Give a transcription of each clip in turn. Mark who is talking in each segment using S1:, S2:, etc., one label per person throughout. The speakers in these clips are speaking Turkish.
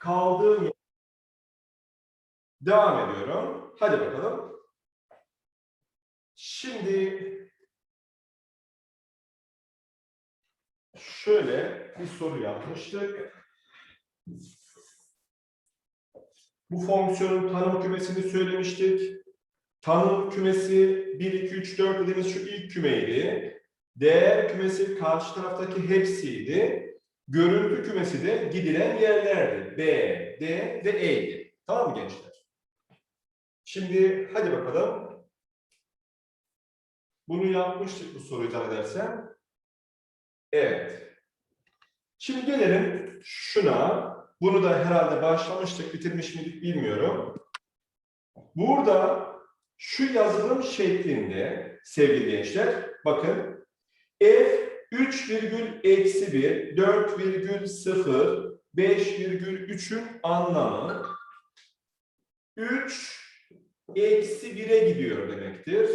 S1: kaldığım yer- Devam ediyorum. Hadi bakalım. Şimdi şöyle bir soru yapmıştık. Bu fonksiyonun tanım kümesini söylemiştik. Tanım kümesi 1, 2, 3, 4 dediğimiz şu ilk kümeydi. Değer kümesi karşı taraftaki hepsiydi. Görüntü kümesi de gidilen yerlerdi. B, D ve E'ydi. Tamam mı gençler? Şimdi hadi bakalım. Bunu yapmıştık bu soruyu zannedersem. Evet. Şimdi gelelim şuna. Bunu da herhalde başlamıştık, bitirmiş miydik bilmiyorum. Burada şu yazılım şeklinde sevgili gençler, bakın f 3 virgül eksi 1, 4 virgül 0, 5 virgül 3'ün anlamı 3 eksi 1'e gidiyor demektir.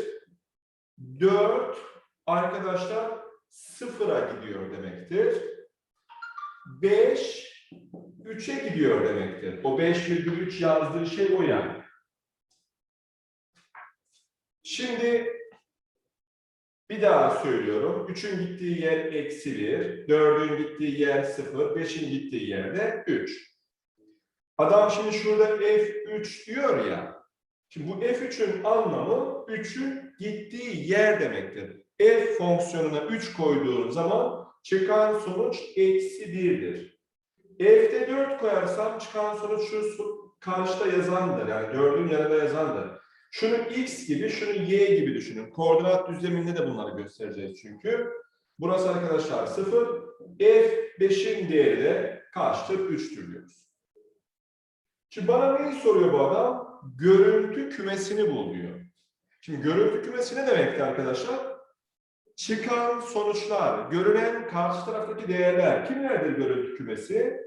S1: 4 arkadaşlar 0'a gidiyor demektir. 5 3'e gidiyor demektir. O 5,3 yazdığı şey o yani. Şimdi bir daha söylüyorum. 3'ün gittiği yer eksi 1, 4'ün gittiği yer 0, 5'in gittiği yerde 3. Adam şimdi şurada F3 diyor ya. Şimdi bu F3'ün anlamı 3'ün gittiği yer demektir. F fonksiyonuna 3 koyduğum zaman çıkan sonuç eksi 1'dir. F'de 4 koyarsam çıkan sonuç şu karşıda yazandır. Yani 4'ün yanında yazandır. Şunu x gibi, şunu y gibi düşünün. Koordinat düzleminde de bunları göstereceğiz çünkü. Burası arkadaşlar 0. F5'in değeri de kaçtır? 3'tür diyoruz. Şimdi bana neyi soruyor bu adam? Görüntü kümesini bul diyor. Şimdi görüntü kümesi ne demekti arkadaşlar? Çıkan sonuçlar, görünen karşı taraftaki değerler. Kimlerdir görüntü kümesi?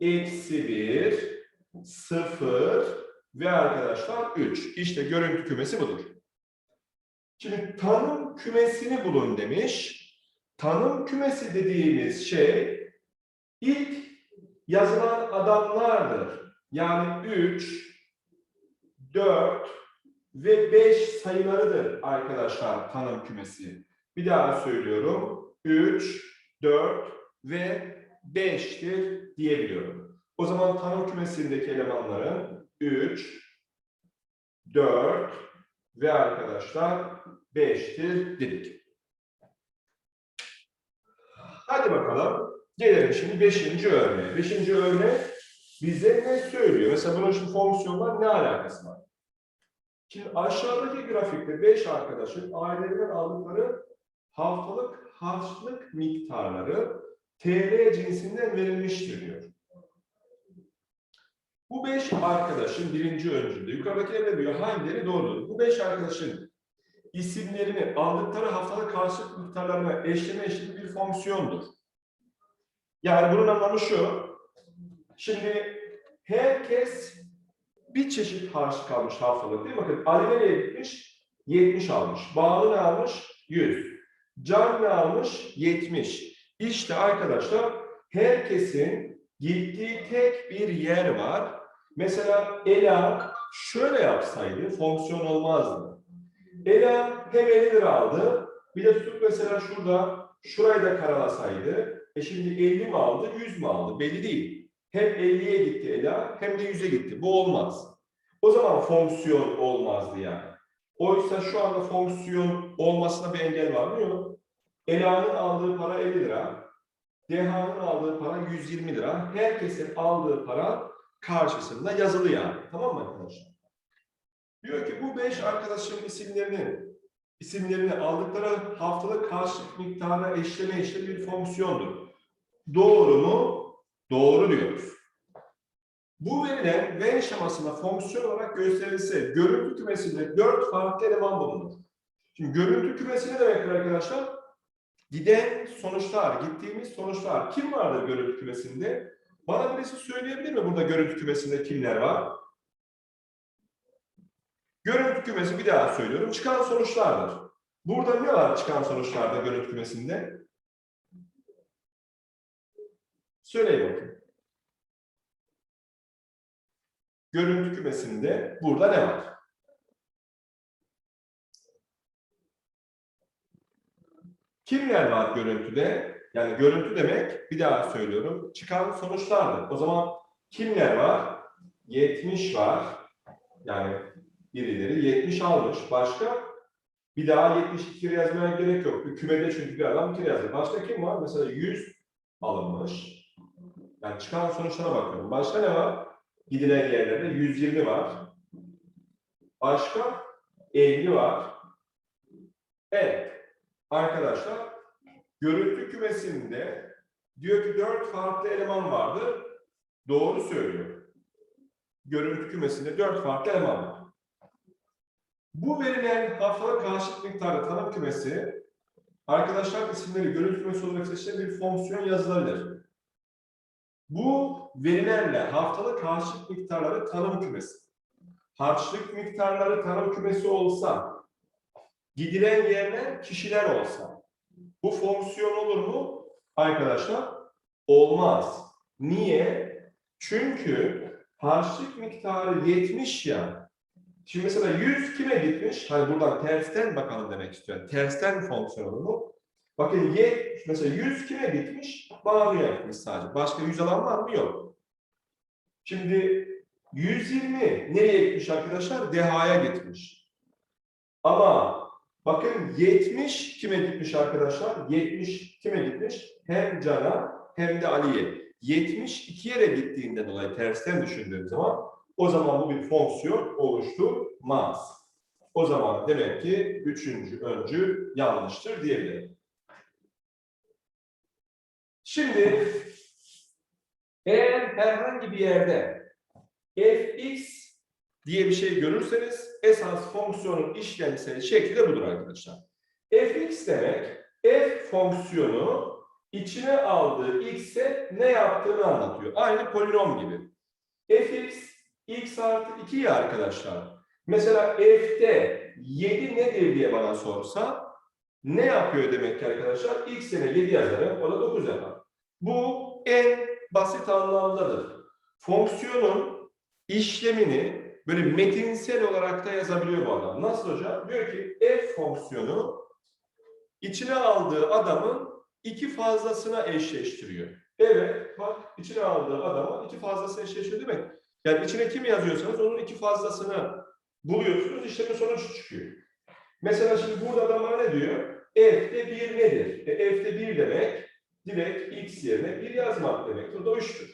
S1: Eksi 1, 0 ve arkadaşlar 3. İşte görüntü kümesi budur. Şimdi tanım kümesini bulun demiş. Tanım kümesi dediğimiz şey ilk yazılan adamlardır. Yani 3, 4 ve 5 sayılarıdır arkadaşlar tanım kümesi. Bir daha söylüyorum. 3, 4 ve 5'tir diyebiliyorum. O zaman tanım kümesindeki elemanların 3, 4 ve arkadaşlar 5'tir dedik. Hadi bakalım. Gelelim şimdi 5. örneğe. 5. örnek bize ne söylüyor? Mesela bunun şimdi fonksiyonla ne alakası var? Şimdi aşağıdaki grafikte 5 arkadaşın ailelerinden aldıkları haftalık harçlık miktarları TL cinsinden verilmiştir diyor. Bu beş arkadaşın birinci öncülde yukarıdakiler diyor hangileri doğrudur? Bu beş arkadaşın isimlerini aldıkları haftalık karşılık miktarlarına eşleme eşit bir fonksiyondur. Yani bunun anlamı şu. Şimdi herkes bir çeşit harçlık almış haftalık değil mi? Bakın Ali nereye gitmiş? 70 almış. Bağlı ne almış? 100. Can ne almış? 70. İşte arkadaşlar herkesin gittiği tek bir yer var. Mesela Ela şöyle yapsaydı fonksiyon olmazdı. Ela hem 50 lira aldı. Bir de tutup mesela şurada şurayı da karalasaydı. E şimdi 50 mi aldı 100 mü aldı? Belli değil. Hem 50'ye gitti Ela hem de 100'e gitti. Bu olmaz. O zaman fonksiyon olmazdı yani. Oysa şu anda fonksiyon olmasına bir engel var mı? Yok. Ela'nın aldığı para 50 lira. Deha'nın aldığı para 120 lira. Herkesin aldığı para karşısında yazılı yani. Tamam mı arkadaşlar? Diyor ki bu beş arkadaşın isimlerini isimlerini aldıkları haftalık karşılık miktarına eşleme eşleme bir fonksiyondur. Doğru mu? Doğru diyoruz. Bu verilen Venn şemasında fonksiyon olarak gösterilse görüntü kümesinde dört farklı eleman bulunur. Şimdi görüntü kümesi ne demektir arkadaşlar? Giden sonuçlar, gittiğimiz sonuçlar. Kim vardır görüntü kümesinde? Bana birisi söyleyebilir mi burada görüntü kümesinde kimler var? Görüntü kümesi bir daha söylüyorum. Çıkan sonuçlardır. Burada ne var çıkan sonuçlarda görüntü kümesinde? Söyleyin bakayım. görüntü kümesinde burada ne var? Kimler var görüntüde? Yani görüntü demek, bir daha söylüyorum, çıkan sonuçlardır. O zaman kimler var? 70 var. Yani birileri 70 almış. Başka? Bir daha 72 kere yazmaya gerek yok. Bir kümede çünkü bir adam kere yazdı. Başka kim var? Mesela 100 alınmış. Yani çıkan sonuçlara bakıyorum. Başka ne var? Gidilen yerlerde 120 var. Başka? 50 var. Evet. Arkadaşlar görüntü kümesinde diyor ki 4 farklı eleman vardı. Doğru söylüyor. Görüntü kümesinde 4 farklı eleman var. Bu verilen haftalık karşılık miktarı tanım kümesi arkadaşlar isimleri görüntü kümesi olarak seçilen bir fonksiyon yazılabilir. Bu verilerle haftalık harçlık miktarları tanım kümesi. Harçlık miktarları tanım kümesi olsa, gidilen yerler kişiler olsa, bu fonksiyon olur mu? Arkadaşlar, olmaz. Niye? Çünkü harçlık miktarı 70 ya. Şimdi mesela 100 kime gitmiş? Hani buradan tersten bakalım demek istiyorum. Tersten fonksiyon olur mu? Bakın y mesela 100 kime gitmiş? Bağlıya gitmiş sadece. Başka 100 alan var mı? Yok. Şimdi 120 nereye gitmiş arkadaşlar? Deha'ya gitmiş. Ama bakın 70 kime gitmiş arkadaşlar? 70 kime gitmiş? Hem Can'a hem de Ali'ye. 70 iki yere gittiğinden dolayı tersten düşündüğüm zaman o zaman bu bir fonksiyon oluşturmaz. O zaman demek ki üçüncü öncü yanlıştır diyebilirim. Şimdi eğer herhangi bir yerde fx diye bir şey görürseniz esas fonksiyonun işlemsel şekli de budur arkadaşlar. fx demek f fonksiyonu içine aldığı x'e ne yaptığını anlatıyor. Aynı polinom gibi. fx x artı 2 ya arkadaşlar. Mesela f'te 7 nedir diye bana sorsa ne yapıyor demek ki arkadaşlar? X yerine 7 yazarım, o da 9 yapar. Bu en basit anlamdadır. Fonksiyonun işlemini böyle metinsel olarak da yazabiliyor bu adam. Nasıl hocam? Diyor ki f fonksiyonu içine aldığı adamın iki fazlasına eşleştiriyor. Evet, bak içine aldığı adama iki fazlasına eşleştiriyor demek. Yani içine kim yazıyorsanız onun iki fazlasını buluyorsunuz, işlemin sonucu çıkıyor. Mesela şimdi burada adam ne diyor? F'de 1 nedir? E, F'de 1 demek direkt x yerine 1 yazmak demek. O da 3'tür.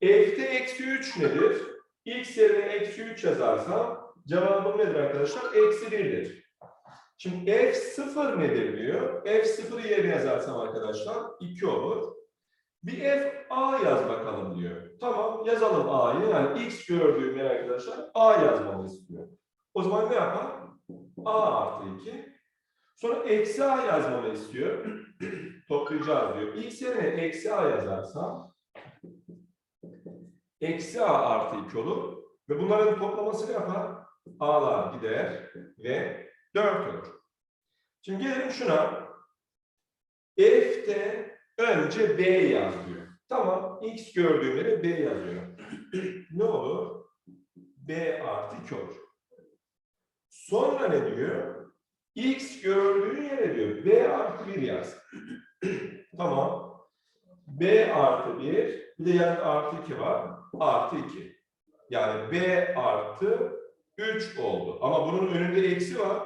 S1: F'de eksi 3 nedir? X yerine eksi 3 yazarsam cevabım nedir arkadaşlar? Eksi 1'dir. Şimdi f 0 nedir diyor. F 0'ı yerine yazarsam arkadaşlar 2 olur. Bir f a yaz bakalım diyor. Tamam yazalım a'yı. Yani x gördüğüm yer arkadaşlar a yazmamı istiyor. O zaman ne yapar? a artı 2. Sonra eksi a yazmamı istiyor. Toplayacağız diyor. X yerine eksi a yazarsam eksi a artı 2 olur. Ve bunların toplaması ne yapar? A'lar gider ve 4 olur. Şimdi gelelim şuna. F'te önce B yaz diyor. Tamam. X gördüğüm yere B yazıyor. ne olur? B artı 2 olur. Sonra ne diyor? X gördüğün yere diyor B artı 1 yaz. tamam. B artı 1 bir de yani artı 2 var. Artı 2. Yani B artı 3 oldu. Ama bunun önünde eksi var.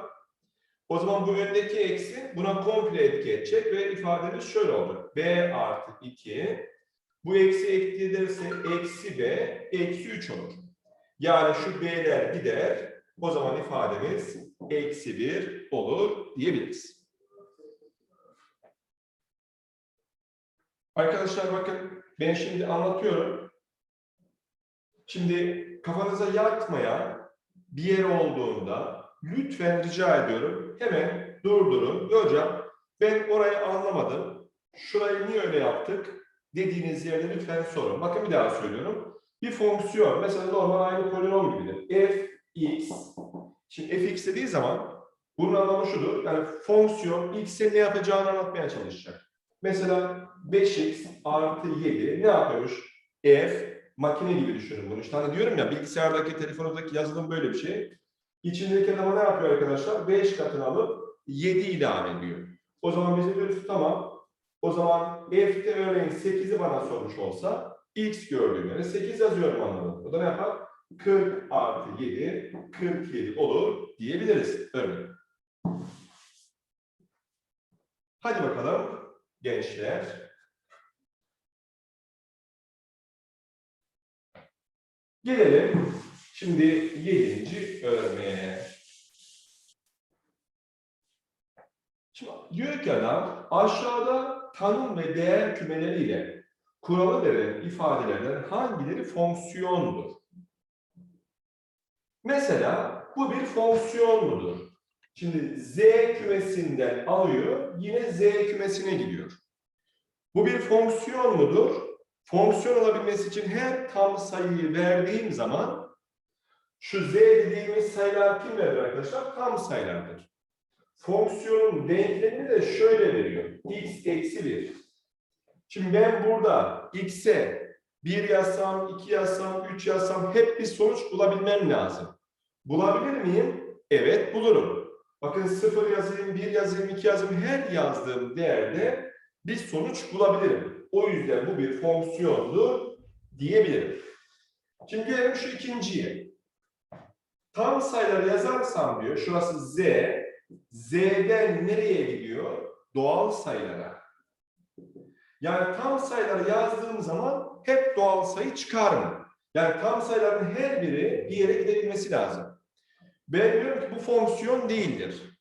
S1: O zaman bu öndeki eksi buna komple etki edecek ve ifademiz şöyle olacak. B artı 2 bu eksi eklenirse eksi B eksi 3 olur. Yani şu B'ler gider. O zaman ifademiz eksi 1 olur diyebiliriz. Arkadaşlar bakın ben şimdi anlatıyorum. Şimdi kafanıza yatmayan bir yer olduğunda lütfen rica ediyorum hemen durdurun. Hocam ben orayı anlamadım. Şurayı niye öyle yaptık dediğiniz yerde lütfen sorun. Bakın bir daha söylüyorum. Bir fonksiyon mesela normal aynı polinom gibidir. f x Şimdi fx dediği zaman bunun anlamı şudur. Yani fonksiyon x'e ne yapacağını anlatmaya çalışacak. Mesela 5x artı 7 ne yapıyormuş? f makine gibi düşünün bunu. İşte hani diyorum ya bilgisayardaki, telefonuzdaki yazılım böyle bir şey. İçindeki adama ne yapıyor arkadaşlar? 5 katını alıp 7 ilave ediyor. O zaman biz diyoruz tamam. O zaman f'te örneğin 8'i bana sormuş olsa x gördüğüm yere 8 yazıyorum anlamında. O da ne yapar? 40 artı 7, 47 olur diyebiliriz örneğin. Hadi bakalım gençler. Gelelim şimdi yedinci örneğe. Şimdi diyor ki adam aşağıda tanım ve değer kümeleriyle kuralı verilen ifadelerden hangileri fonksiyondur? Mesela bu bir fonksiyon mudur? Şimdi z kümesinden alıyor, yine z kümesine gidiyor. Bu bir fonksiyon mudur? Fonksiyon olabilmesi için her tam sayıyı verdiğim zaman şu z dediğimiz sayılar kim arkadaşlar? Tam sayılardır. Fonksiyonun denklemini de şöyle veriyor. x eksi 1. Şimdi ben burada x'e 1 yazsam, 2 yazsam, 3 yazsam hep bir sonuç bulabilmem lazım. Bulabilir miyim? Evet bulurum. Bakın 0 yazayım, 1 yazayım, 2 yazayım her yazdığım değerde bir sonuç bulabilirim. O yüzden bu bir fonksiyondu diyebilirim. Şimdi gelelim şu ikinciye. Tam sayıları yazarsam diyor, şurası z, z'den nereye gidiyor? Doğal sayılara. Yani tam sayıları yazdığım zaman hep doğal sayı çıkar mı? Yani tam sayıların her biri bir yere gidebilmesi lazım. Ben diyorum ki bu fonksiyon değildir.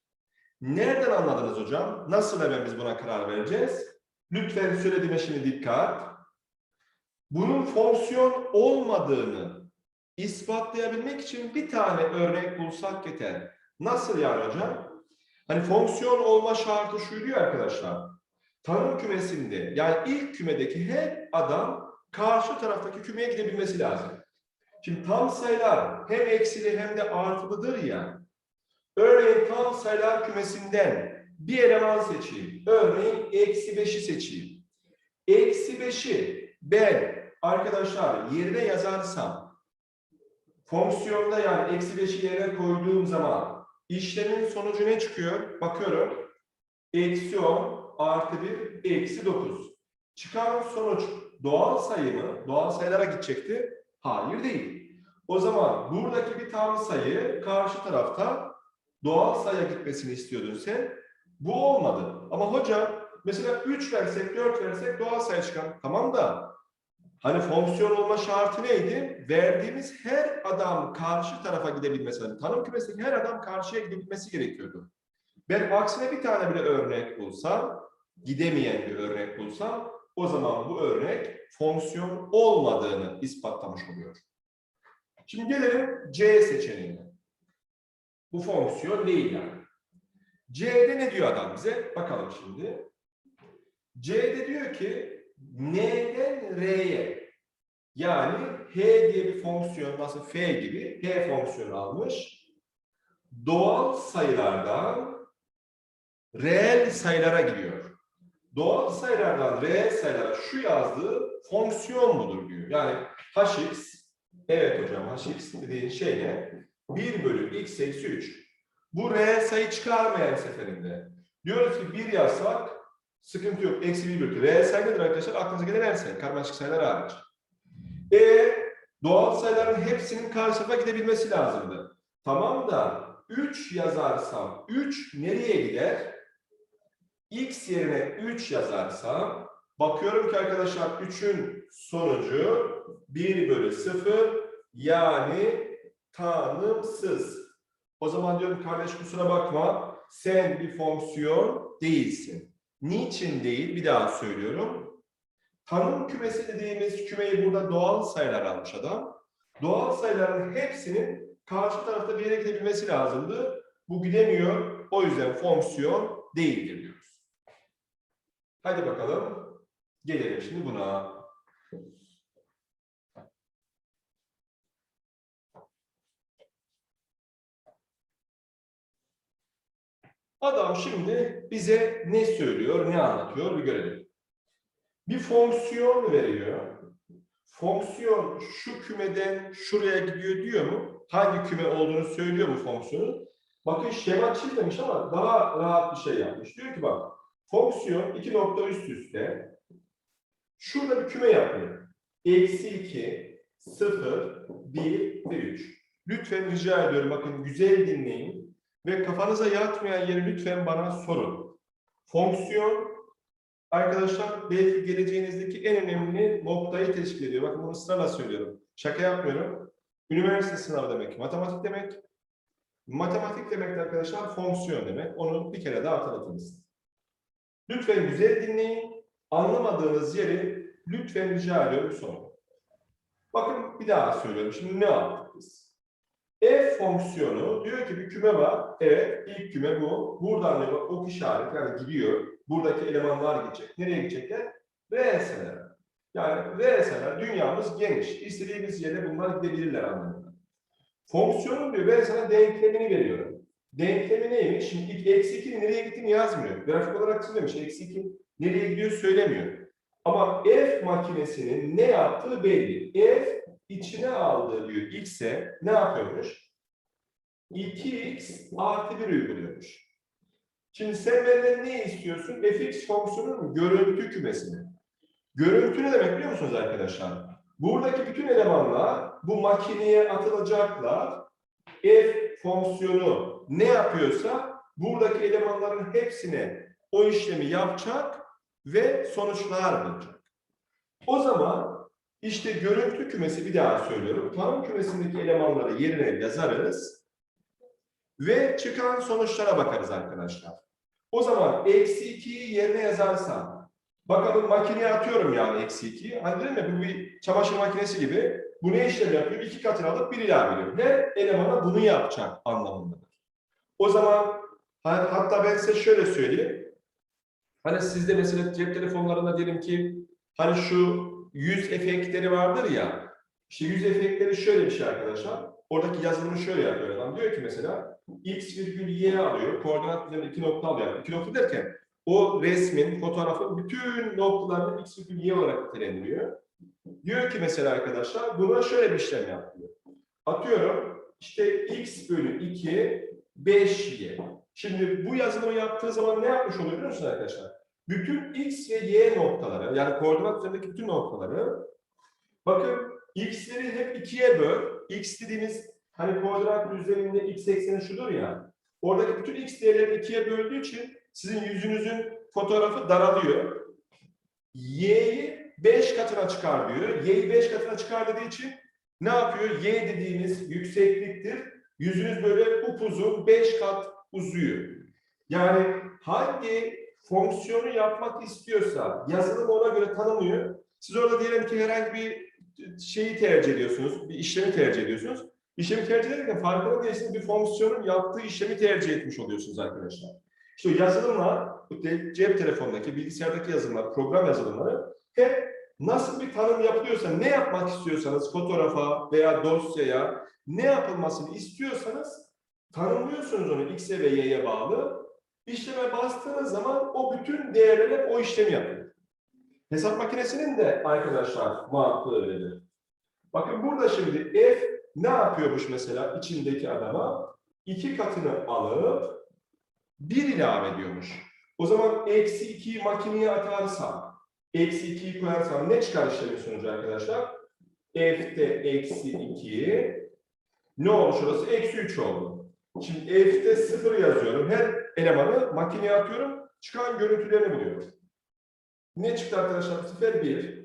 S1: Nereden anladınız hocam? Nasıl hemen biz buna karar vereceğiz? Lütfen söylediğime şimdi dikkat. Bunun fonksiyon olmadığını ispatlayabilmek için bir tane örnek bulsak yeter. Nasıl yani hocam? Hani fonksiyon olma şartı şuydu ya arkadaşlar. Tanım kümesinde yani ilk kümedeki her adam karşı taraftaki kümeye gidebilmesi lazım. Şimdi tam sayılar hem eksili hem de artılıdır ya. Örneğin tam sayılar kümesinden bir eleman seçeyim. Örneğin eksi 5'i seçeyim. Eksi 5'i ben arkadaşlar yerine yazarsam fonksiyonda yani eksi 5'i yerine koyduğum zaman işlemin sonucu ne çıkıyor? Bakıyorum. Eksi 10 artı 1 eksi 9. Çıkan sonuç doğal sayı mı? Doğal sayılara gidecekti. Hayır değil. O zaman buradaki bir tam sayı karşı tarafta doğal sayıya gitmesini istiyordun sen. Bu olmadı. Ama hocam mesela 3 versek 4 versek doğal sayı çıkan. Tamam da hani fonksiyon olma şartı neydi? Verdiğimiz her adam karşı tarafa gidebilmesi. Yani tanım kümesindeki her adam karşıya gidebilmesi gerekiyordu. Ben aksine bir tane bile örnek bulsam, gidemeyen bir örnek bulsam o zaman bu örnek fonksiyon olmadığını ispatlamış oluyor. Şimdi gelelim C seçeneğine. Bu fonksiyon değil yani. C'de ne diyor adam bize? Bakalım şimdi. C'de diyor ki N'den R'ye yani H diye bir fonksiyon nasıl F gibi H fonksiyonu almış. Doğal sayılardan reel sayılara gidiyor. Doğal sayılardan reel sayılara şu yazdığı fonksiyon mudur diyor. Yani hx, evet hocam hx dediğin şey ne? 1 bölü x eksi 3. Bu reel sayı çıkarmayan seferinde. Diyoruz ki 1 yazsak sıkıntı yok. Eksi 1 bölü. Reel sayı nedir arkadaşlar? Aklınıza gelen her sayı. Karmaşık sayılar hariç. E doğal sayıların hepsinin karşı tarafa gidebilmesi lazımdı. Tamam da 3 yazarsam 3 nereye gider? X yerine 3 yazarsam bakıyorum ki arkadaşlar 3'ün sonucu 1 bölü 0 yani tanımsız. O zaman diyorum kardeş kusura bakma sen bir fonksiyon değilsin. Niçin değil? Bir daha söylüyorum. Tanım kümesi dediğimiz kümeyi burada doğal sayılar almış adam. Doğal sayıların hepsinin karşı tarafta bir yere gidebilmesi lazımdı. Bu gidemiyor. O yüzden fonksiyon değildir diyoruz. Hadi bakalım. Gelelim şimdi buna. Adam şimdi bize ne söylüyor, ne anlatıyor bir görelim. Bir fonksiyon veriyor. fonksiyon şu kümeden şuraya gidiyor diyor mu? Hangi küme olduğunu söylüyor mu fonksiyonun? Bakın şema çizmemiş ama daha rahat bir şey yapmış. Diyor ki bak fonksiyon iki nokta üst üste şurada bir küme yapıyor. Eksi 2, 0, 1 ve 3. Lütfen rica ediyorum bakın güzel dinleyin ve kafanıza yatmayan yeri lütfen bana sorun. Fonksiyon arkadaşlar belki geleceğinizdeki en önemli noktayı teşkil ediyor. Bakın bunu ısrarla söylüyorum. Şaka yapmıyorum. Üniversite sınavı demek, matematik demek. Matematik demek de arkadaşlar fonksiyon demek. Onu bir kere daha hatırlatınız. Lütfen güzel dinleyin. Anlamadığınız yeri lütfen rica ediyorum sorun. Bakın bir daha söylüyorum. Şimdi ne yaptık biz? Fonksiyonu diyor ki bir küme var. Evet ilk küme bu. Buradan da ok işareti yani gidiyor. Buradaki elemanlar gidecek. Nereye gidecekler? RS'lere. Yani RS'ler dünyamız geniş. İstediğimiz yere bunlar gidebilirler anlamında. Fonksiyonun diyor ben sana denklemini veriyorum. Denklemi neymiş? Şimdi ilk eksi 2'nin nereye gittiğini yazmıyor. Grafik olarak çizmemiş. Eksi 2 nereye gidiyor söylemiyor. Ama F makinesinin ne yaptığı belli. F içine aldığı diyor x'e ne yapıyormuş? 2x artı 1 uyguluyormuş. Şimdi sen benden ne istiyorsun? fx fonksiyonunun görüntü kümesini. Görüntü ne demek biliyor musunuz arkadaşlar? Buradaki bütün elemanlar bu makineye atılacaklar. F fonksiyonu ne yapıyorsa buradaki elemanların hepsine o işlemi yapacak ve sonuçlar bulacak. O zaman işte görüntü kümesi bir daha söylüyorum. Tanım kümesindeki elemanları yerine yazarız ve çıkan sonuçlara bakarız arkadaşlar. O zaman eksi 2'yi yerine yazarsam bakalım makineye atıyorum yani eksi 2'yi. Hani dedim ya bu bir çamaşır makinesi gibi. Bu ne işlem yapıyor? İki katını alıp bir ilave ediyor. Her elemana bunu yapacak anlamındadır. O zaman hatta ben size şöyle söyleyeyim. Hani sizde mesela cep telefonlarında diyelim ki hani şu yüz efektleri vardır ya. İşte yüz efektleri şöyle bir şey arkadaşlar. Oradaki yazılımı şöyle yapıyor adam. Diyor ki mesela x virgül y alıyor. Koordinat üzerinde iki nokta alıyor. İki nokta derken o resmin, fotoğrafın bütün noktalarını x virgül y olarak nitelendiriyor. Diyor ki mesela arkadaşlar buna şöyle bir işlem yapıyor. Atıyorum işte x bölü 2 5y. Şimdi bu yazılımı yaptığı zaman ne yapmış oluyor biliyor musunuz arkadaşlar? Bütün x ve y noktaları yani koordinat üzerindeki bütün noktaları bakın x'leri hep ikiye böl. x dediğimiz hani koordinat üzerinde x ekseni şudur ya. Oradaki bütün x değerlerini ikiye böldüğü için sizin yüzünüzün fotoğrafı daralıyor. Y'yi 5 katına çıkar diyor. Y'yi 5 katına çıkar dediği için ne yapıyor? Y dediğimiz yüksekliktir. Yüzünüz böyle upuzun 5 kat uzuyor. Yani hangi fonksiyonu yapmak istiyorsa yazılım ona göre tanımlıyor. Siz orada diyelim ki herhangi bir şeyi tercih ediyorsunuz, bir işlemi tercih ediyorsunuz. İşlemi tercih ederken farkında değilsiniz bir fonksiyonun yaptığı işlemi tercih etmiş oluyorsunuz arkadaşlar. İşte yazılımlar, cep telefonundaki, bilgisayardaki yazılımlar, program yazılımları hep nasıl bir tanım yapılıyorsa, ne yapmak istiyorsanız fotoğrafa veya dosyaya ne yapılmasını istiyorsanız tanımlıyorsunuz onu X'e ve Y'ye bağlı. İşleme bastığınız zaman o bütün değerler o işlemi yapıyor. Hesap makinesinin de arkadaşlar mantığı öyledir. Bakın burada şimdi F ne yapıyormuş mesela içindeki adama? iki katını alıp bir ilave ediyormuş. O zaman eksi 2'yi makineye atarsam, eksi 2'yi koyarsam ne çıkar işlemin sonucu arkadaşlar? F'te eksi 2, ne olmuş orası? Eksi 3 oldu. Şimdi F'te 0 yazıyorum. Her elemanı makineye atıyorum. Çıkan görüntülerini buluyorum. Ne çıktı arkadaşlar bu sefer? 1.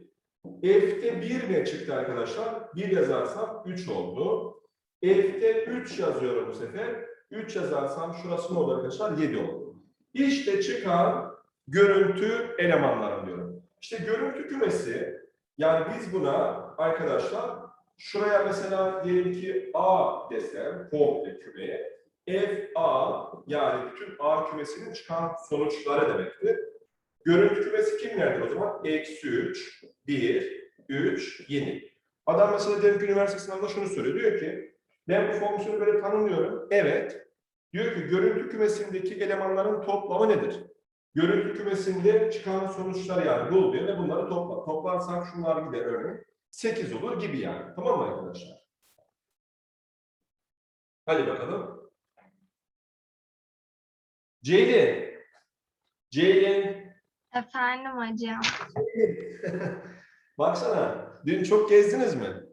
S1: F'te 1 ne çıktı arkadaşlar? 1 yazarsam 3 oldu. F'te 3 yazıyorum bu sefer. 3 yazarsam şurası ne olur arkadaşlar? 7 oldu. İşte çıkan görüntü elemanlarım diyorum. İşte görüntü kümesi yani biz buna arkadaşlar şuraya mesela diyelim ki A desem komple kümeye F A yani bütün A kümesinin çıkan sonuçları demektir. Görüntü kümesi kimlerdir o zaman? Eksi 3, 1, 3, 7. Adam mesela diyelim ki üniversite sınavında şunu soruyor. Diyor ki ben bu fonksiyonu böyle tanımlıyorum. Evet. Diyor ki görüntü kümesindeki elemanların toplamı nedir? Görüntü kümesinde çıkan sonuçlar yani bul diyor ve bunları topla. Toplarsak şunlar gider örneğin. 8 olur gibi yani. Tamam mı arkadaşlar? Hadi bakalım. Ceylin. Ceylin.
S2: Efendim hocam.
S1: Baksana. Dün çok gezdiniz mi?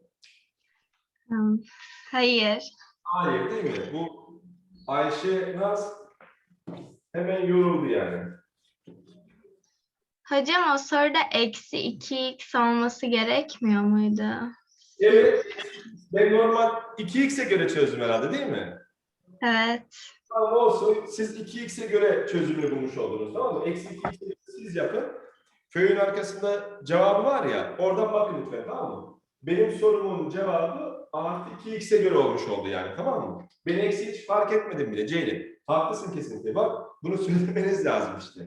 S2: Hmm, Hayır.
S1: Hayır değil mi? Bu Ayşe Naz hemen yoruldu yani.
S2: Hocam o soruda eksi 2x olması gerekmiyor muydu?
S1: Evet. Ben normal 2x'e göre çözdüm herhalde değil mi?
S2: Evet.
S1: Tamam olsun. Siz 2x'e göre çözümünü bulmuş oldunuz tamam mı? Eksi 2x'e göre siz yapın. Köyün arkasında cevabı var ya oradan bakın lütfen tamam mı? Benim sorumun cevabı artı 2x'e göre olmuş oldu yani tamam mı? Ben eksi hiç fark etmedim bile Ceylin. Haklısın kesinlikle. Bak bunu söylemeniz lazım işte.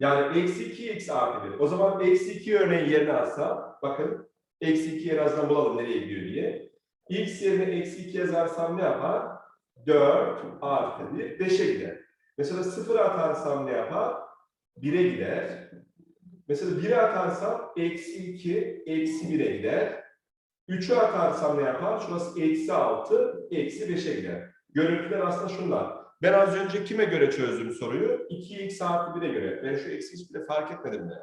S1: Yani eksi 2x artı 1. O zaman eksi 2 örneğin yerine alsam bakın eksi 2 en azından bulalım nereye gidiyor diye. x yerine eksi 2 yazarsam ne yapar? 4 artı 1 5'e gider. Mesela 0 atarsam ne yapar? 1'e gider. Mesela 1'e atarsam eksi 2 eksi 1'e gider. 3'ü atarsam ne yapar? Şurası eksi 6 eksi 5'e gider. Görüntüler aslında şunlar. Ben az önce kime göre çözdüm soruyu? 2x artı 1'e göre. Ben şu eksi hiç bile fark etmedim de.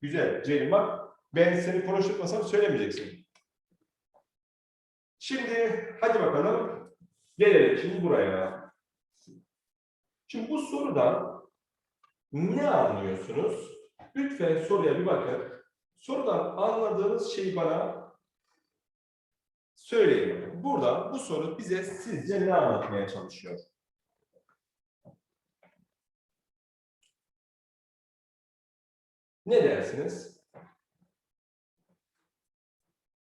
S1: Güzel. Ceylin bak ben seni konuşturmasam söylemeyeceksin. Şimdi hadi bakalım. Gelelim şimdi buraya. Şimdi bu sorudan ne anlıyorsunuz? Lütfen soruya bir bakın. Sorudan anladığınız şeyi bana söyleyin. Burada bu soru bize sizce ne anlatmaya çalışıyor? Ne dersiniz?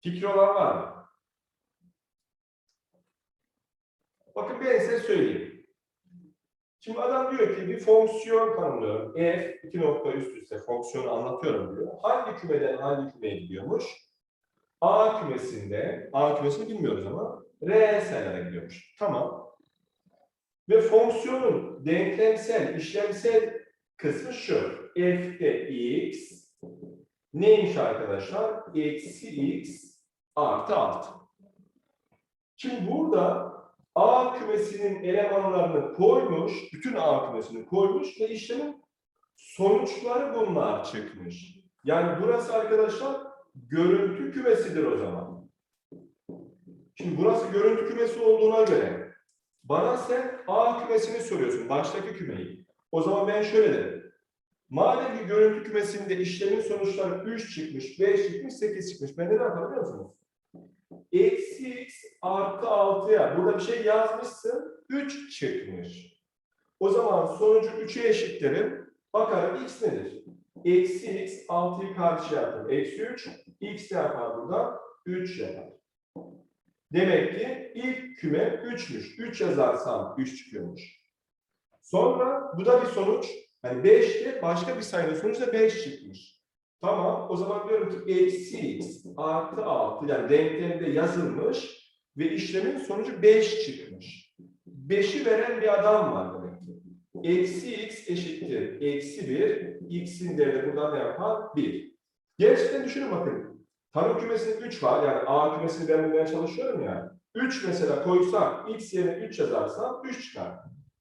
S1: Fikri olan var mı? Bakın ben size söyleyeyim. Şimdi adam diyor ki bir fonksiyon tanımlıyorum. F iki nokta üst üste fonksiyonu anlatıyorum diyor. Hangi kümeden hangi kümeye gidiyormuş? A kümesinde, A kümesini bilmiyoruz ama reel sayılara gidiyormuş. Tamam. Ve fonksiyonun denklemsel, işlemsel kısmı şu. F'de x neymiş arkadaşlar? Eksi x artı 6. Şimdi burada A kümesinin elemanlarını koymuş, bütün A kümesini koymuş ve işlemin sonuçları bunlar çıkmış. Yani burası arkadaşlar görüntü kümesidir o zaman. Şimdi burası görüntü kümesi olduğuna göre bana sen A kümesini soruyorsun, baştaki kümeyi. O zaman ben şöyle derim. Madem ki görüntü kümesinde işlemin sonuçları 3 çıkmış, 5 çıkmış, 8 çıkmış. Ben ne yaparım musunuz? Eksi x artı 6'ya. Burada bir şey yazmışsın. 3 çıkmış. O zaman sonucu 3'e eşitlerim. Bakarım x nedir? Eksi x 6'yı karşıya attım. Eksi 3. x yapar burada? 3 yapar. Demek ki ilk küme 3'müş. 3 yazarsam 3 çıkıyormuş. Sonra bu da bir sonuç. Yani 5'te başka bir sayının sonucu da 5 çıkmış. Tamam. O zaman diyorum ki eksi x artı 6 yani denklemde yazılmış ve işlemin sonucu 5 çıkmış. 5'i veren bir adam var demek ki. Eksi x eşittir. Eksi 1. X'in değeri buradan ne yapar? 1. Gerçekten düşünün bakın. Tanım kümesinde 3 var. Yani A kümesini ben çalışıyorum ya. 3 mesela koysam, x yerine 3 yazarsam 3 çıkar.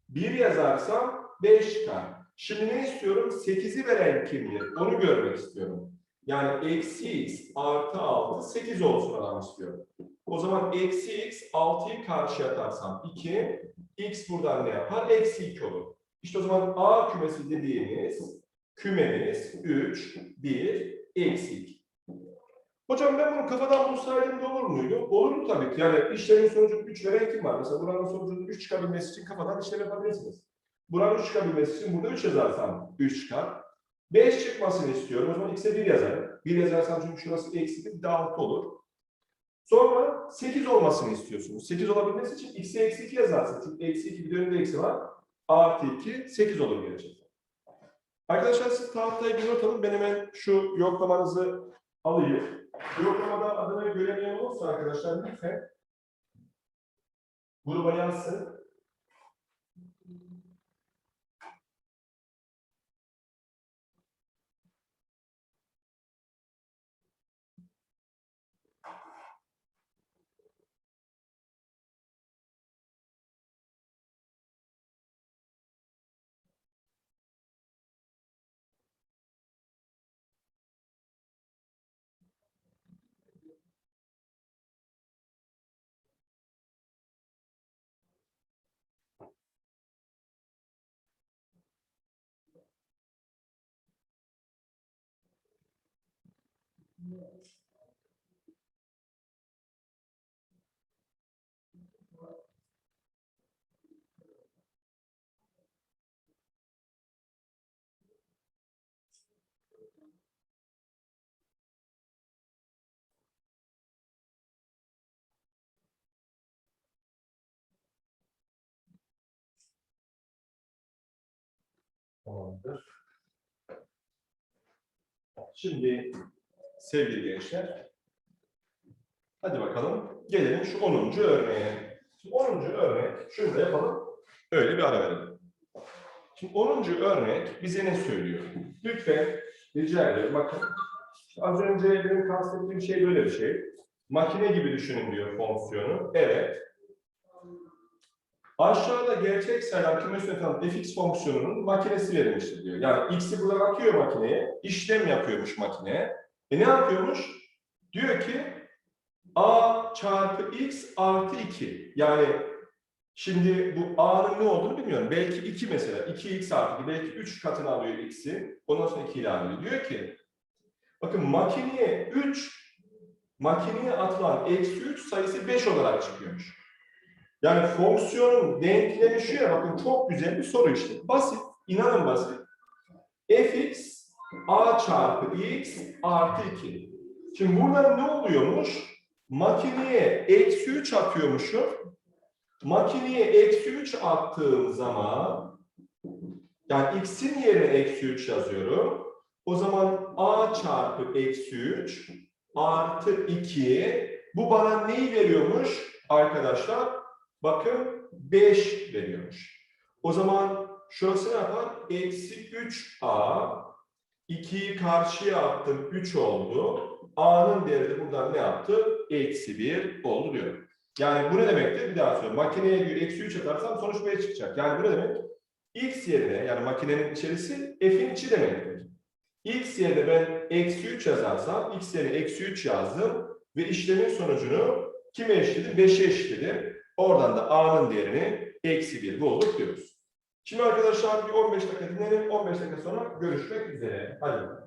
S1: 1 yazarsam 5 çıkar. Şimdi ne istiyorum? 8'i veren kimdir? Onu görmek istiyorum. Yani eksi x artı 6 8 olsun adam istiyorum. O zaman eksi x 6'yı karşıya atarsam 2, x buradan ne yapar? Eksi 2 olur. İşte o zaman A kümesi dediğimiz kümemiz 3, 1, eksi 2. Hocam ben bunu kafadan bulsaydım da olur muydu? Olur tabii ki. Yani işlemin sonucu 3 veren kim var? Mesela buranın sonucunun 3 çıkabilmesi için kafadan işlem yapabilirsiniz. Buranın 3 çıkabilmesi için burada 3 yazarsam 3 çıkar. 5 çıkmasını istiyorum. O zaman x'e 1 yazarım. 1 yazarsam çünkü şurası eksi 1 daha 6 olur. Sonra 8 olmasını istiyorsunuz. 8 olabilmesi için x'e eksi 2 yazarsın. Çünkü eksi 2 bir de önünde eksi var. Artı 2 8 olur gerçekten. Arkadaşlar siz tahtaya bir not alın. Ben hemen şu yoklamanızı alayım. Yoklamada adını göremeyen olursa arkadaşlar lütfen gruba yazsın. Tamamdır. Şimdi sevgili gençler, hadi bakalım gelelim şu 10. örneğe. Şimdi 10. örnek, şunu yapalım, öyle bir ara verelim. Şimdi 10. örnek bize ne söylüyor? Lütfen rica ediyorum, bakın. Az önce benim kastettiğim şey böyle bir şey. Makine gibi düşünün diyor fonksiyonu. Evet. Aşağıda gerçek sayılar kümesine tanım fx fonksiyonunun makinesi verilmiştir diyor. Yani x'i buradan akıyor makineye, işlem yapıyormuş makineye. E ne yapıyormuş? Diyor ki a çarpı x artı 2. Yani şimdi bu a'nın ne olduğunu bilmiyorum. Belki 2 mesela. 2x artı 2. Belki 3 katını alıyor x'i. Ondan sonra 2 ile alıyor. Diyor ki bakın makineye 3 makineye atılan eksi 3 sayısı 5 olarak çıkıyormuş. Yani fonksiyonun denklemi şu ya bakın çok güzel bir soru işte. Basit, inanın basit. fx a çarpı x artı 2. Şimdi burada ne oluyormuş? Makineye eksi 3 atıyormuşum. Makineye eksi 3 attığım zaman yani x'in yerine eksi 3 yazıyorum. O zaman a çarpı eksi 3 artı 2 bu bana neyi veriyormuş arkadaşlar? Bakın 5 veriyormuş. O zaman şurası ne yapar? Eksi 3a 2'yi karşıya attım 3 oldu. A'nın değeri de buradan ne yaptı? Eksi 1 oldu diyor. Yani bu ne demektir? Bir daha söylüyorum. Makineye diyor eksi 3 atarsam sonuç 5 çıkacak. Yani bu ne demek? X yerine yani makinenin içerisi F'in içi demektir. X yerine ben eksi 3 yazarsam X yerine eksi 3 yazdım ve işlemin sonucunu kime eşitledim? 5'e eşitledim. Oradan da A'nın değerini eksi 1 bulduk diyoruz. Şimdi arkadaşlar bir 15 dakika dinleyelim. 15 dakika sonra görüşmek üzere. Hadi.